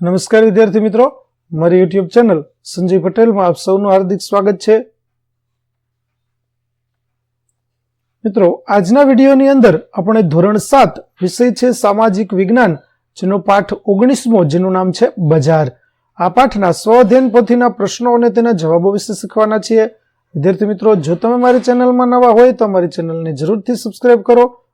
નમસ્કાર વિદ્યાર્થી મિત્રો, મારી યુટ્યુબ ચેનલ સંજય પટેલમાં આપ સૌનું હાર્દિક સ્વાગત છે. મિત્રો, આજના વિડીયોની અંદર આપણે ધોરણ સાત વિષય છે સામાજિક વિજ્ઞાન, જેનો પાઠ ઓગણીસમો, જેનું નામ છે બજાર. આ પાઠના સ્વઅધ્યયન પોથીના પ્રશ્નો અને તેના જવાબો વિશે શીખવાના છીએ. વિદ્યાર્થી મિત્રો, જો તમે મારી ચેનલમાં નવા હોય તો અમારી ચેનલને જરૂરથી સબસ્ક્રાઇબ કરો.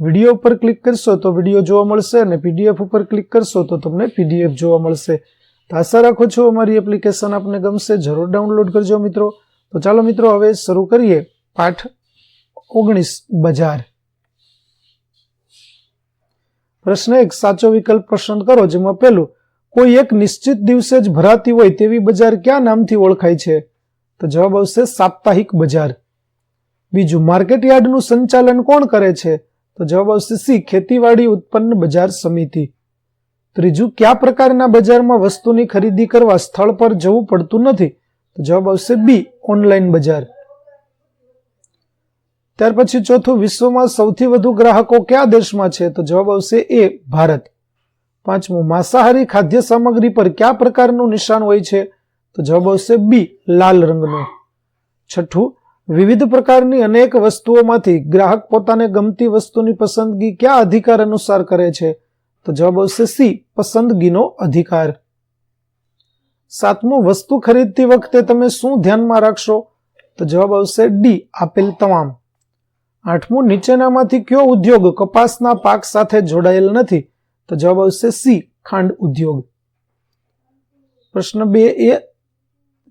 વીડિયો ઉપર ક્લિક કરશો તો વીડિયો જોવા મળશે અને પીડીએફ ઉપર ક્લિક કરશો તો તમને પીડીએફ જોવા મળશે. તો આશા રાખો છો અમારી એપ્લિકેશન આપને ગમશે, જરૂર ડાઉનલોડ કરજો મિત્રો. તો ચાલો મિત્રો, હવે શરૂ કરીએ પાઠ ઓગણીસ બજાર. પ્રશ્ન એક, સાચો વિકલ્પ પસંદ કરો, જેમાં પહેલું, કોઈ એક નિશ્ચિત દિવસે જ ભરાતી હોય તેવી બજાર ક્યાં નામથી ઓળખાય છે? તો જવાબ આવશે સાપ્તાહિક બજાર. બીજું માર્કેટ યાર્ડનું સંચાલન કોણ કરે છે? તો જવાબ આવશે સી, ખેતીવાડી ઉત્પન્ન બજાર સમિતિ. ત્રીજું, કયા પ્રકારના બજારમાં વસ્તુની ખરીદી કરવા સ્થળ પર જવું પડતું નથી? તો જવાબ આવશે બી, ઓનલાઈન બજાર. ત્યાર પછી ચોથું, વિશ્વમાં સૌથી વધુ ગ્રાહકો કયા દેશમાં છે? તો જવાબ આવશે એ, ભારત. પાંચમું, માંસાહારી ખાદ્ય સામગ્રી પર કયા પ્રકારનું નિશાન હોય છે? તો જવાબ આવશે બી, લાલ રંગનું. છઠ્ઠું વિવિધ પ્રકારની અનેક વસ્તુઓમાંથી ગ્રાહક પોતાને ગમતી વસ્તુની પસંદગી કયા અધિકાર અનુસાર કરે છે? તો જવાબ આવશે સી, પસંદગીનો અધિકાર. સાતમું, વસ્તુ ખરીદતી વખતે તમે શું ધ્યાનમાં રાખશો? તો જવાબ આવશે ડી, આપેલ તમામ. આઠમું, નીચેનામાંથી કયો ઉદ્યોગ કપાસના પાક સાથે જોડાયેલ નથી? તો જવાબ આવશે સી, ખાંડ ઉદ્યોગ. પ્રશ્ન બે એ,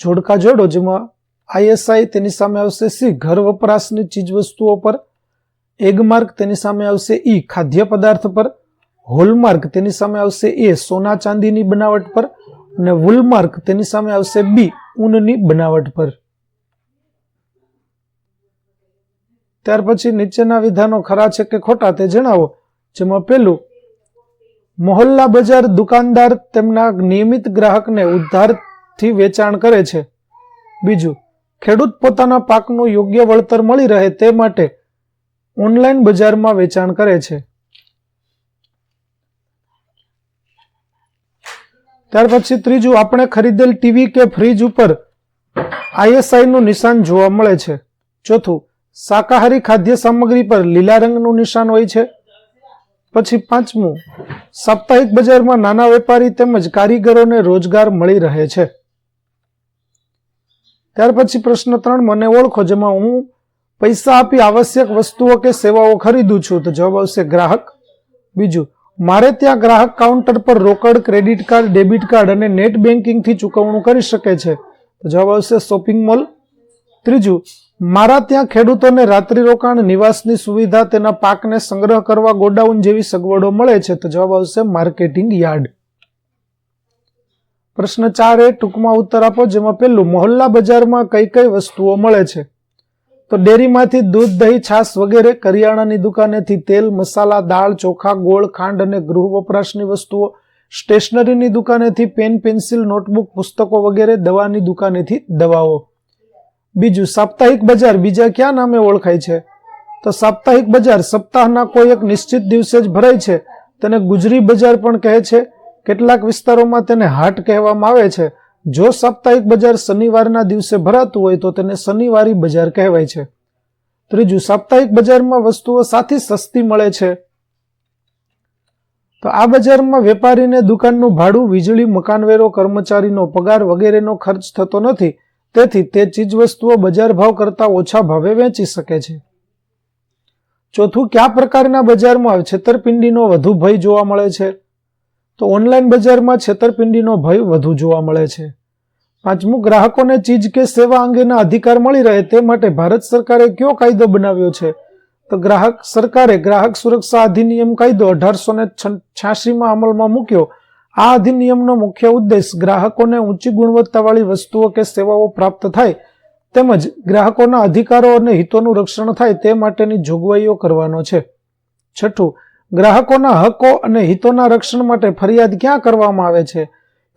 જોડકા જોડો, જેમાં આઈએસઆઈ તેની સામે આવશે સી, ઘર વપરાશની ચીજવસ્તુઓ પર. એગમાર્ક તેની સામે આવશે ઈ, ખાદ્ય પદાર્થ પર. હોલમાર્ક તેની સામે આવશે એ, સોના ચાંદીની બનાવટ પર. અને વુલમાર્ક તેની સામે આવશે બી, ઊનની બનાવટ પર. ત્યાર પછી નીચેના વિધાનો ખરા છે કે ખોટા તે જણાવો, જેમાં પેલું, મોહલ્લા બજાર દુકાનદાર તેમના નિયમિત ગ્રાહકને ઉધારથી વેચાણ કરે છે. બીજું ખેડૂત પોતાના પાકનું યોગ્ય વળતર મળી રહે તે માટે ઓનલાઈન બજારમાં વેચાણ કરે છે. ત્યાર પછી ત્રીજું, આપણે ખરીદેલ ટીવી કે ફ્રીજ ઉપર આઈએસઆઈનું નિશાન જોવા મળે છે. ચોથું, શાકાહારી ખાદ્ય સામગ્રી પર લીલા રંગનું નિશાન હોય છે. પછી પાંચમું, સાપ્તાહિક બજારમાં નાના વેપારી તેમજ કારીગરોને રોજગાર મળી રહે છે. ત્યાર પછી પ્રશ્ન ત્રણ, મને ઓળખો, જેમાં હું પૈસા આપી આવશ્યક વસ્તુઓ કે સેવાઓ ખરીદું છું. તો જવાબ આવશે ગ્રાહક. બીજું, મારે ત્યાં ગ્રાહક કાઉન્ટર પર રોકડ, ક્રેડિટ કાર્ડ, ડેબિટ કાર્ડ અને નેટ બેન્કિંગથી ચૂકવણું કરી શકે છે. તો જવાબ આવશે શોપિંગ મોલ. ત્રીજું, મારા ત્યાં ખેડૂતોને રાત્રિ રોકાણ, નિવાસની સુવિધા, તેના પાકને સંગ્રહ કરવા ગોડાઉન જેવી સગવડો મળે છે. તો જવાબ આવશે માર્કેટિંગ યાર્ડ. પ્રશ્ન ચાર એ ટૂંકમાં ઉત્તર આપો, જેમાં પેલું મોહલ્લા બજારમાં કઈ કઈ વસ્તુઓ મળે છે? તો ડેરીમાંથી દૂધ, દહીં, છાશ વગેરે, કરિયાણાની દુકાનેથી તેલ, મસાલા, દાળ, ચોખા, ગોળ, ખાંડ અને ગૃહ વપરાશની વસ્તુઓ, સ્ટેશનરીની દુકાનેથી પેન, પેન્સિલ, નોટબુક, પુસ્તકો વગેરે, દવાની દુકાનેથી દવાઓ. બીજું, સાપ્તાહિક બજાર બીજા ક્યાં નામે ઓળખાય છે? તો સાપ્તાહિક બજાર સપ્તાહના કોઈ એક નિશ્ચિત દિવસે જ ભરાય છે. તેને ગુજરી બજાર પણ કહે છે. કેટલાક વિસ્તારોમાં તેને હાટ કહેવામાં આવે છે. જો સાપ્તાહિક બજાર શનિવારના દિવસે ભરાતું હોય તો તેને શનિવારી બજાર કહેવાય છે. ત્રીજું, સાપ્તાહિક બજારમાં વસ્તુઓ સાથી સસ્તી મળે છે. તો આ બજારમાં વેપારીને દુકાનનું ભાડું, વીજળી, મકાનવેરો, કર્મચારીનો પગાર વગેરેનો ખર્ચ થતો નથી. તેથી તે ચીજવસ્તુઓ બજાર ભાવ કરતાં ઓછા ભાવે વેચી શકે છે. ચોથું, કયા પ્રકારના બજારમાં છેતરપિંડીનો વધુ ભય જોવા મળે છે? તો ઓનલાઈન બજારમાં છેતરપિંડીનો ભય વધુ જોવા મળે છે. પાંચમું, ગ્રાહકોને ચીજ કે સેવા અંગેના અધિકાર મળી રહે તે માટે ભારત સરકારે કયો કાયદો બનાવ્યો છે? તો ગ્રાહક સરકારે ગ્રાહક સુરક્ષા અધિનિયમ કાયદો અઢારસો ને છ્યાસીમાં અમલમાં મૂક્યો. આ અધિનિયમનો મુખ્ય ઉદ્દેશ ગ્રાહકોને ઊંચી ગુણવત્તાવાળી વસ્તુઓ કે સેવાઓ પ્રાપ્ત થાય તેમજ ગ્રાહકોના અધિકારો અને હિતોનું રક્ષણ થાય તે માટેની જોગવાઈઓ કરવાનો છે. છઠ્ઠું ગ્રાહકોના હકો અને હિતોના રક્ષણ માટે ફરિયાદ ક્યાં કરવામાં આવે છે?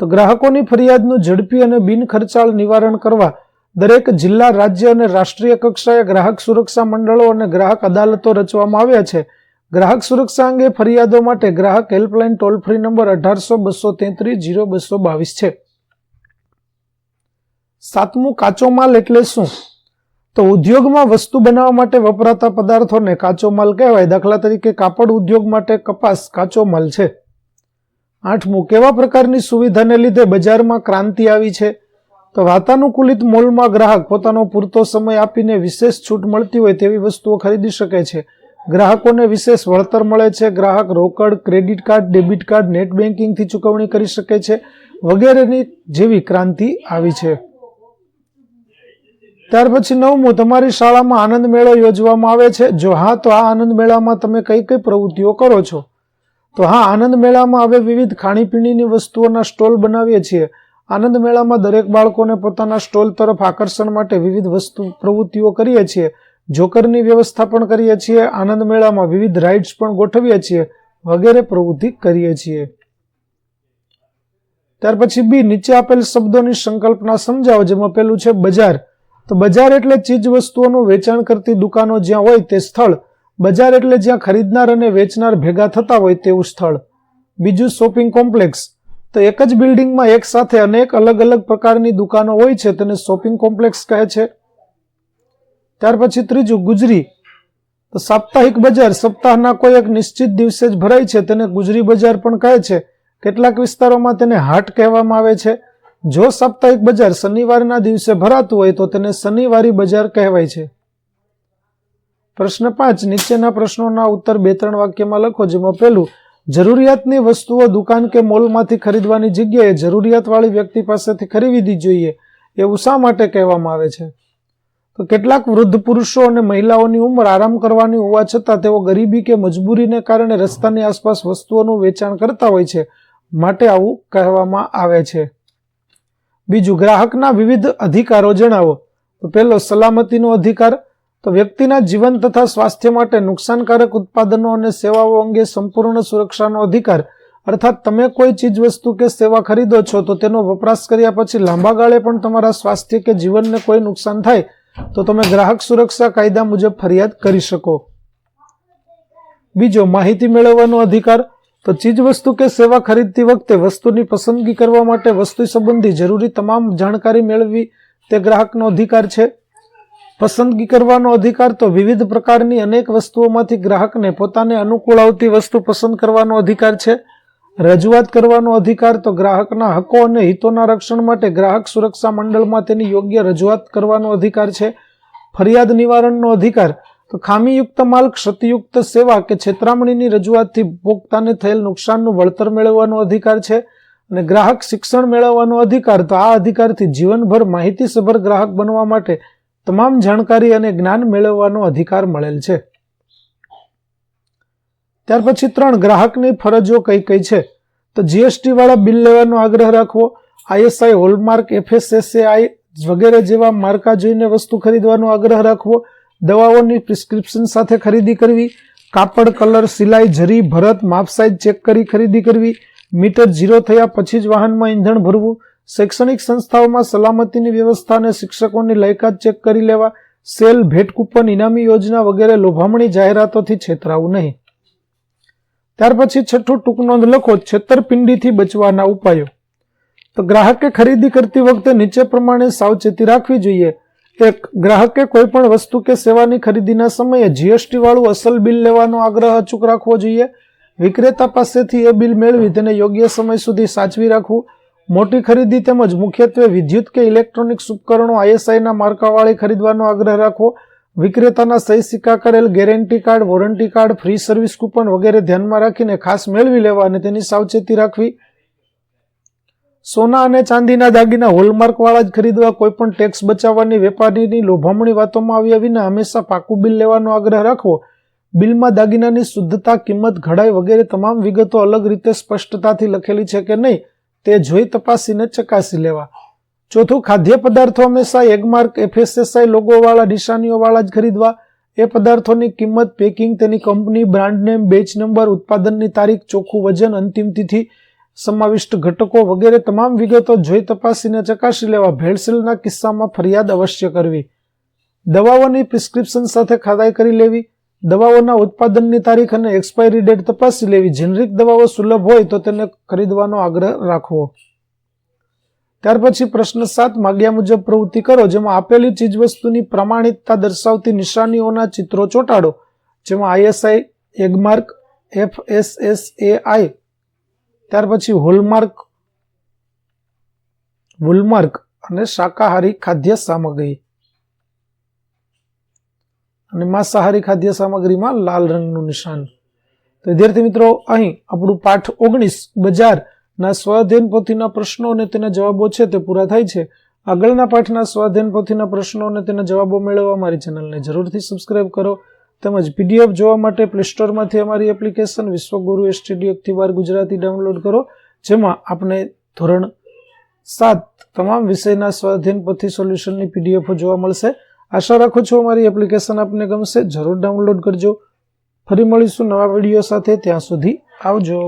તો ગ્રાહકોની ફરિયાદનું ઝડપી અને બિનખર્ચાળ નિવારણ કરવા દરેક જિલ્લા, રાજ્ય અને રાષ્ટ્રીય કક્ષાએ ગ્રાહક સુરક્ષા મંડળો અને ગ્રાહક અદાલતો રચવામાં આવ્યા છે. ગ્રાહક સુરક્ષા અંગે ફરિયાદો માટે ગ્રાહક હેલ્પલાઇન ટોલ ફ્રી નંબર અઢારસો બસો તેત્રીસ જીરો બસો બાવીસ છે. સાતમું કાચો માલ એટલે શું? તો ઉદ્યોગમાં વસ્તુ બનાવવા માટે વપરાતા પદાર્થોને કાચો માલ કહેવાય. દાખલા તરીકે કાપડ ઉદ્યોગ માટે કપાસ કાચો માલ છે. આઠમું, કેવા પ્રકારની સુવિધાને લીધે બજારમાં ક્રાંતિ આવી છે? તો વાતાનુકૂલિત મોલમાં ગ્રાહક પોતાનો પૂરતો સમય આપીને વિશેષ છૂટ મળતી હોય તેવી વસ્તુઓ ખરીદી શકે છે. ગ્રાહકોને વિશેષ વળતર મળે છે. ગ્રાહક રોકડ, credit card, debit card, net બેન્કિંગથી ચૂકવણી કરી શકે છે વગેરેની જેવી ક્રાંતિ આવી છે. ત્યાર પછી નવમું, તમારી શાળામાં આનંદ મેળો યોજવામાં આવે છે? જો હા, તો આ આનંદ મેળામાં તમે કઈ કઈ પ્રવૃત્તિઓ કરો છો? તો હા, આનંદ મેળામાં હવે વિવિધ ખાણીપીણીની વસ્તુઓના સ્ટોલ બનાવીએ છીએ. આનંદ મેળામાં દરેક બાળકોને પોતાના સ્ટોલ તરફ આકર્ષણ માટે વિવિધ વસ્તુ, પ્રવૃત્તિઓ કરીએ છીએ. જોકરની વ્યવસ્થા પણ કરીએ છીએ. આનંદ મેળામાં વિવિધ રાઇડ્સ પણ ગોઠવીએ છીએ. વગેરે પ્રવૃત્તિ કરીએ છીએ. ત્યાર પછી બી નીચે આપેલ શબ્દોની સંકલ્પના સમજાવો, જેમાં પેલું છે બજાર. તો બજાર એટલે ચીજ વસ્તુઓનું વેચાણ કરતી દુકાનો જ્યાં હોય તે સ્થળ. બજાર એટલે જ્યાં ખરીદનાર અને વેચનાર ભેગા થતા હોય તેવું સ્થળ. બીજું શોપિંગ કોમ્પ્લેક્સ. તો એક જ બિલ્ડિંગમાં એક સાથે અનેક અલગ અલગ પ્રકારની દુકાનો હોય છે તેને શોપિંગ કોમ્પ્લેક્સ કહે છે. ત્યાર પછી ત્રીજું ગુજરી. તો સાપ્તાહિક બજાર સપ્તાહના કોઈ એક નિશ્ચિત દિવસે જ ભરાય છે તેને ગુજરી બજાર પણ કહે છે. કેટલાક વિસ્તારોમાં તેને હાટ કહેવામાં આવે છે. જો સાપ્તાહિક બજાર શનિવારના દિવસે ભરાતું હોય તો તેને શનિવારી બજાર કહેવાય છે. પ્રશ્ન પાંચ, નીચેના પ્રશ્નોના ઉત્તર બે ત્રણ વાક્યમાં લખો, જેમાં પહેલું, જરૂરિયાતની વસ્તુઓ દુકાન કે મોલમાંથી ખરીદવાની જગ્યાએ જરૂરિયાતવાળી વ્યક્તિ પાસેથી ખરીદવી જોઈએ, એવું શા માટે કહેવામાં આવે છે? તો કેટલાક વૃદ્ધ પુરુષો અને મહિલાઓની ઉંમર આરામ કરવાની હોવા છતાં તેઓ ગરીબી કે મજબૂરીને કારણે રસ્તાની આસપાસ વસ્તુઓનું વેચાણ કરતા હોય છે, માટે આવું કહેવામાં આવે છે. બીજું, ગ્રાહકના વિવિધ અધિકારો જણાવો. તો પહેલો, સલામતીનો અધિકાર. તો વ્યક્તિના જીવન તથા સ્વાસ્થ્ય માટે નુકસાનકારક ઉત્પાદનો અને સેવાઓ અંગે સંપૂર્ણ સુરક્ષાનો અધિકાર. અર્થાત, તમે કોઈ ચીજ વસ્તુ કે સેવા ખરીદો છો, તો તેનો વપરાશ કર્યા પછી લાંબા ગાળે પણ તમારા સ્વાસ્થ્ય કે જીવનને કોઈ નુકસાન થાય, તો તમે ગ્રાહક સુરક્ષા કાયદા મુજબ ફરિયાદ કરી શકો. બીજો, માહિતી મેળવવાનો અધિકાર. તો ચીજ વસ્તુ કે સેવા ખરીદતી વખતે વસ્તુની પસંદગી કરવા માટે વસ્તુ સંબંધી જરૂરી તમામ જાણકારી મેળવવી તે ગ્રાહકનો અધિકાર છે. પસંદગી કરવાનો અધિકાર તો વિવિધ પ્રકારની અનેક વસ્તુઓમાંથી ગ્રાહકને પોતાને અનુકૂળ આવતી વસ્તુ પસંદ કરવાનો અધિકાર છે. રજૂઆત કરવાનો અધિકાર તો ગ્રાહકના હકો અને હિતોના રક્ષણ માટે ગ્રાહક સુરક્ષા મંડળમાં તેની યોગ્ય રજૂઆત કરવાનો અધિકાર છે. ફરિયાદ નિવારણનો અધિકાર તો ખામીયુક્ત માલ ક્ષતિયુક્ત સેવા કે છેતરામણીની રજૂઆતથી ઉપભોક્તાને થયેલ નુકસાનનું વળતર મેળવવાનો અધિકાર છે અને ગ્રાહક શિક્ષણ મેળવવાનો અધિકાર, તો આ અધિકારથી જીવનભર માહિતીસભર ગ્રાહક બનવા માટે તમામ જાણકારી અને જ્ઞાન મેળવવાનો અધિકાર મળેલ છે. ત્યાર પછી ત્રણ, ગ્રાહકની ફરજો કઈ કઈ છે? તો જીએસટી વાળા બિલ લેવાનો આગ્રહ રાખવો, આઈએસઆઈ, હોલમાર્ક, એફએસએસએઆઈ વગેરે જેવા માર્કા જોઈને વસ્તુ ખરીદવાનો આગ્રહ રાખવો દવાઓની પ્રિસ્ક્રિપ્શન સાથે ખરીદી કરવી, કાપડ, કલર, સિલાઈ, જરી, ભરત માપ સાઇઝ ચેક કરી ખરીદી કરવી, મીટર ઝીરો થયા પછી જ વાહનમાં ઈંધણ ભરવું, શૈક્ષણિક સંસ્થાઓમાં સલામતીની વ્યવસ્થા અને શિક્ષકોની લાયકાત ચેક કરી લેવા, સેલ ભેટ કૂપન, ઇનામી યોજના વગેરે લોભામણી જાહેરાતોથી છેતરાવું નહીં. ત્યાર પછી છઠ્ઠું ટૂંક નોંધ લખો, છેતરપિંડીથી બચવાના ઉપાયો. તો ગ્રાહકે ખરીદી કરતી વખતે નીચે પ્રમાણે સાવચેતી રાખવી જોઈએ. એક ગ્રાહકે કોઈ પણ વસ્તુ કે સેવાની ખરીદીના સમયે જીએસટી વાળું અસલ બિલ લેવાનો આગ્રહ અચૂક રાખવો જોઈએ. વિક્રેતા પાસેથી એ બિલ મેળવી તેને યોગ્ય સમય સુધી સાચવી રાખવું. મોટી ખરીદી તેમજ મુખ્યત્વે વિદ્યુત કે ઇલેક્ટ્રોનિક્સ ઉપકરણો આઈએસઆઈના માર્કાવાળી ખરીદવાનો આગ્રહ રાખવો. વિક્રેતાના સહી સિક્કા કરેલ guarantee card, warranty card, free service coupon વગેરે ધ્યાનમાં રાખીને ખાસ મેળવી લેવા અને તેની સાવચેતી રાખવી. સોના અને ચાંદીના દાગીના હોલમાર્ક વાળા જ ખરીદવા કોઈ પણ ટેક્સ બચાવવાની વેપારીની લોભામણી વાતોમાં આવ્યા વિના હંમેશા પાકું બિલ લેવાનો આગ્રહ રાખવો, બિલમાં દાગીનાની શુદ્ધતા, કિંમત, ઘડાઈ વગેરે તમામ વિગતો અલગ રીતે સ્પષ્ટતાથી લખેલી છે કે નહીં, તે જોઈ તપાસીને ચકાસી લેવા. ચોથું, ખાદ્ય પદાર્થો હંમેશા એગમાર્ક, એફએસએસઆઈ લોગોવાળા, નિશાનીઓવાળા જ ખરીદવા. એ પદાર્થોની કિંમત, પેકિંગ, તેની company brand name batch number, ઉત્પાદનની તારીખ, ચોખ્ખું વજન, અંતિમ તિથિ સમાવિષ્ટ ઘટકો વગેરે તમામ વિગતો જોઈ તપાસીને ચકાસી લેવા ભેળસેળના કિસ્સામાં ફરિયાદ અવશ્ય કરવી. દવાઓની પ્રિસ્ક્રિપ્શન સાથે ખરાઈ કરી લેવી. દવાઓના ઉત્પાદનની તારીખ અને એક્સપાયરી ડેટ તપાસી લેવી. જેનરિક દવાઓ સુલભ હોય તો તેને ખરીદવાનો આગ્રહ રાખવો. ત્યાર પછી પ્રશ્ન સાત માગ્યા મુજબ પ્રવૃત્તિ કરો, જેમાં આપેલી ચીજવસ્તુની પ્રમાણિકતા દર્શાવતી નિશાનીઓના ચિત્રો ચોંટાડો, જેમાં ISI, Agmark F S S A I ત્યાર પછી હોલમાર્ક વુલમાર્ક અને શાકાહારી ખાદ્ય સામગ્રી. અને માંસાહારી ખાદ્ય સામગ્રીમાં લાલ રંગનું નિશાન. વિદ્યાર્થી મિત્રો, અહીં આપણું પાઠ ઓગણીસ, બજારના સ્વાધ્યન પોથીના પ્રશ્નો અને તેના જવાબો છે તે પૂરા થાય છે. આગળના પાઠના સ્વાધ્યન પોથીના પ્રશ્નો અને તેના જવાબો મેળવવા મારી ચેનલને જરૂરથી સબસ્ક્રાઇબ કરો. તેમજ પીડીએફ જોવા માટે પ્લે સ્ટોરમાંથી અમારી એપ્લિકેશન વિશ્વગુરુ એસટીડી એકથી ગુજરાતી ડાઉનલોડ કરો, જેમાં આપણે ધોરણ સાત તમામ વિષયના સ્વાધીન પોથી સોલ્યુશનની પીડીએફો જોવા મળશે. આશા રાખું છું અમારી એપ્લિકેશન આપને ગમશે. જરૂર ડાઉનલોડ કરજો. ફરી મળીશું નવા વીડિયો સાથે. ત્યાં સુધી આવજો.